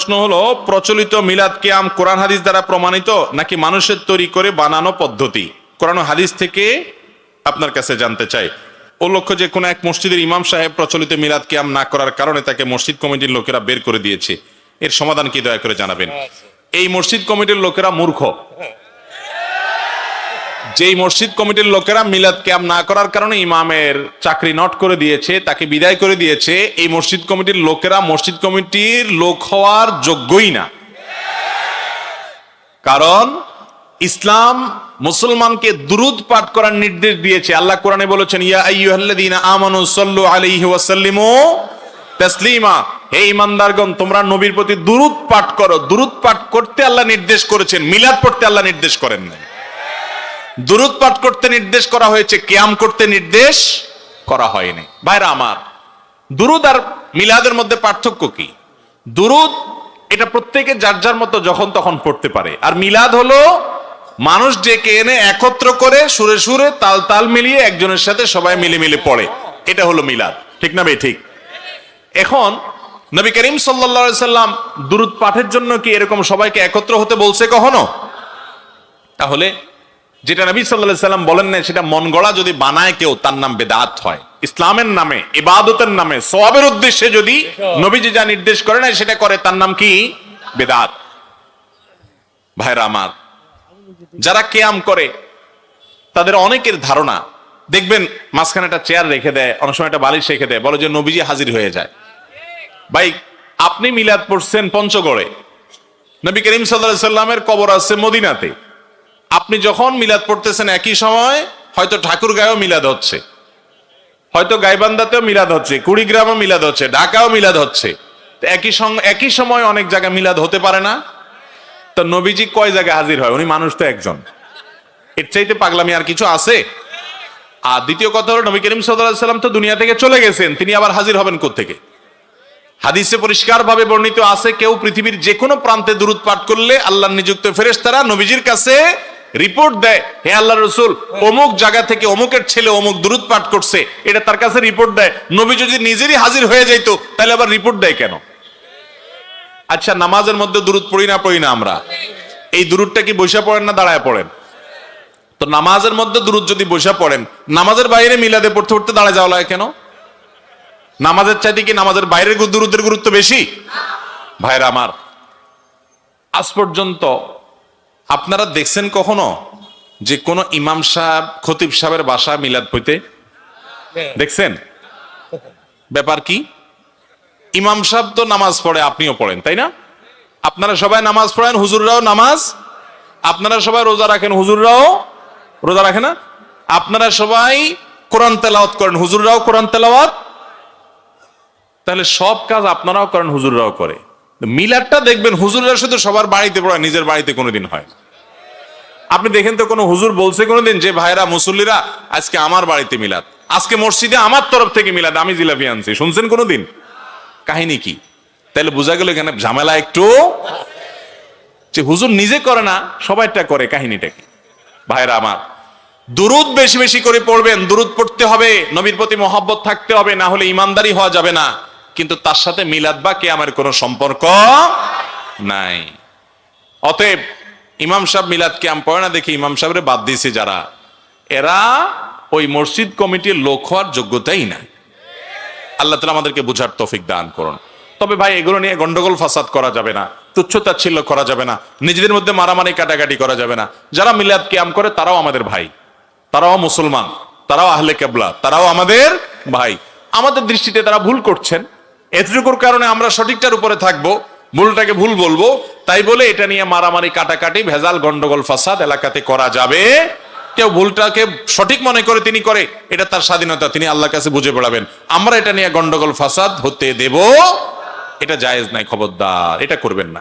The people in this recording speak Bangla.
প্রশ্ন হলো প্রচলিত মিলাদ কেয়াম কোরআন হাদিস দ্বারা প্রমাণিত নাকি মানুষের তৈরি করে বানানো পদ্ধতি? কোরআন হাদিস থেকে আপনার কাছে জানতে চাই। ও লক্ষ্য যে কোনো এক মসজিদের ইমাম সাহেব প্রচলিত মিলাদ কেয়াম না করার কারণে তাকে মসজিদ কমিটির লোকেরা বের করে দিয়েছে। এর সমাধান কি দয়া করে জানাবেন? এই মসজিদ কমিটির লোকেরা মূর্খ। যেই মসজিদ কমিটির লোকেরা মিলাদ ক্যাম্প না করার কারণে ইমামের চাকরি নট করে দিয়েছে, তাকে বিদায় করে দিয়েছে, এই মসজিদ কমিটির লোকেরা মসজিদ কমিটির লোক হওয়ার যোগ্যই না। কারণ ইসলাম মুসলমানকে দুরুদ পাঠ করার নির্দেশ দিয়েছে। আল্লাহ কোরআনে বলেছেন, ইয়া আইয়ুহাল্লাযীনা আমানু সাল্লু আলাইহি ওয়া সাল্লিমু তাসলিমা। হে ইমানদারগণ, তোমরা নবীর প্রতি দুরুদ পাঠ করো। দুরুদ পাঠ করতে আল্লাহ নির্দেশ করেছেন, মিলাদ পড়তে আল্লাহ নির্দেশ করেন না দুরুদ পাঠ করতে নির্দেশ করা হয়েছে, কেয়াম করতে নির্দেশ করা হয়নি। ভাইরা আমার, দুরুদ আর মিলাদের মধ্যে পার্থক্য কি? দুরুদ এটা প্রত্যেকে যার যার মতো যখন তখন পড়তে পারে। আর মিলাদ হলো মানুষ ডেকে এনে একত্র করে সুরে সুরে তাল তাল মিলিয়ে একজনের সাথে সবাই মিলে মিলে পড়ে। এটা হলো মিলাদ। ঠিক না ভাই? ঠিক। এখন নবী করিম সাল্লা সাল্লাম দুরুদ পাঠের জন্য কি এরকম সবাইকে একত্র হতে বলছে কখনো? তাহলে যেটা নবী সাল্লাহ সাল্লাম বলেন না সেটা মন গড়া যদি বানায় কেউ, তার নাম বেদাত হয়। ইসলামের নামে, ইবাদতের নামে সবের উদ্দেশ্যে যদি নবীজি যা নির্দেশ করে না সেটা করে, তার নাম কি? বেদাত। ভাইরা আমার, যারা কেয়াম করে, তাদের অনেকের ধারণা, দেখবেন মাঝখানে একটা চেয়ার রেখে দেয়, অনেক সময় একটা বালিশ রেখে দেয়, বলে যে নবীজি হাজির হয়ে যায়। ভাই, আপনি মিলাদ পড়ছেন পঞ্চগড়ে। নবী করিম সাল্লাহ সাল্লামের কবর আছে মদিনাতে। আপনি যখন মিলাদ পড়তেছেন একই সময়, হয়তো ঠাকুর গায়েও মিলাদ হচ্ছে। হয়তো গাইবান্দাতেও মিলাদ হচ্ছে, কুড়িগ্রামও মিলাদ হচ্ছে, ঢাকাও মিলাদ হচ্ছে। একই সঙ্গে একই সময় অনেক জায়গায় মিলাদ হতে পারে না। তো নবীজি কয় জায়গায় হাজির হয়? উনি মানুষ তো একজন। এর চাইতে পাগলামি আর কিছু আছে? আর দ্বিতীয় কথা হলো, নবী করিম সাল্লাম তো দুনিয়া থেকে চলে গেছেন, তিনি আবার হাজির হবেন থেকে হাদিসে পরিষ্কার ভাবে বর্ণিত আছে, কেউ পৃথিবীর যে কোনো প্রান্তে দূরত পাঠ করলে আল্লাহ নিযুক্ত ফেরেশতারা নবীজির কাছে রিপোর্ট দেয়, হে আল্লাহ রসুল, অমুক জায়গা থেকে অমুকের ছেলে অমুক দূরত পাঠ করছে। এটা তার কাছে রিপোর্ট দেয়। নবী যদি নিজেরই হাজির হয়ে যাইতো, তাহলে আবার রিপোর্ট দেয় কেন? আচ্ছা নামাজের মধ্যে দূরত পড়ি না পড়ি না আমরা? এই দূরতটা কি বৈশা পড়েন না দাঁড়ায় পড়েন? তো নামাজের মধ্যে দূরত যদি বৈশা পড়েন, নামাজের বাইরে মিলাদে পড়তে পড়তে দাঁড়ায় যাওয়া লাগে কেন? নামাজের চাইতে কি নামাজের বাইরের দুরুদের গুরুত্ব বেশি? ভাইরা আমার, আজ পর্যন্ত আপনারা দেখছেন কখনো যে কোন ইমাম সাহেব খতিব সাহেবের বাসা মিলাদ পইতে দেখছেন? ব্যাপার কি? ইমাম সাহেব তো নামাজ পড়ে আপনিও পড়েন তাই না? আপনারা সবাই নামাজ পড়েন হুজুররাও নামাজ। আপনারা সবাই রোজা রাখেন হুজুররাও রোজা রাখে না? আপনারা সবাই কোরআন তেলাওয়াত করেন হুজুররাও কোরআন তেলাওয়াত? তাহলে সব কাজ আপনারাও করেন হুজুররাও করে। মিলাদটা দেখবেন হুজুররা শুধু সবার বাড়িতে পড়ে নিজের বাড়িতে কোনোদিন হয়। আপনি দেখেন তো কোনো হুজুর বলছে কোনোদিন যে, ভাইরা মুসল্লিরা, আজকে আমার বাড়িতে মিলাদ। আজকে মসজিদে আমার তরফ থেকে মিলাদ। আমি জিলাপি আনছি। শুনছেন কোনোদিন? কাহিনী কি? তাহলে বোঝা গেল এখানে ঝামেলা একটু। যে হুজুর নিজে করে না, সবাইটা করে কাহিনীটা কি ভাইরা আমার, দুরুদ বেশি বেশি করে পড়বেন। দুরুদ পড়তে হবে, নবীর প্রতি মহব্বত থাকতে হবে, না হলে ইমানদারি হওয়া যাবে না। কিন্তু তার সাথে মিলাদ বা কে আমার কোনো সম্পর্ক নাই। অতএব ইমাম সাহেব মিলাদ কে আম পড়ে না দেখি ইমাম সাহেবরে বাদ দিয়েছে যারা। এরা ওই মসজিদ কমিটির লোক হওয়ার যোগ্যতাই নাই। আল্লাহ তালা আমাদেরকে বুঝার তৌফিক দান করুন। তবে ভাই, এগুলো নিয়ে গন্ডগোল ফাসাদ করা যাবে না তুচ্ছতাচ্ছিল্য করা যাবে না, নিজেদের মধ্যে মারামারি কাটাকাটি করা যাবে না। যারা মিলাদ কিয়াম করে, তারাও আমাদের ভাই, তারাও মুসলমান, তারাও আহলে কেবলা, তারাও আমাদের ভাই। আমাদের দৃষ্টিতে তারা ভুল করছেন। এতটুকুর কারণে আমরা সঠিকটার উপরে থাকব, ভুলটাকে ভুল বলব, তাই বলে এটা নিয়ে মারামারি, কাটাকাটি, ভেজাল, গন্ডগোল, ফাসাদ এলাকাতে করা যাবে। কেউ ভুলটাকে সঠিক মনে করে তিনি করে, এটা তার স্বাধীনতা, তিনি আল্লাহর কাছে বুঝে পড়াবেন আমরা এটা নিয়ে গন্ডগোল, ফাসাদ হতে দেব। এটা জায়েজ নাই, খবরদার, এটা করবেন না।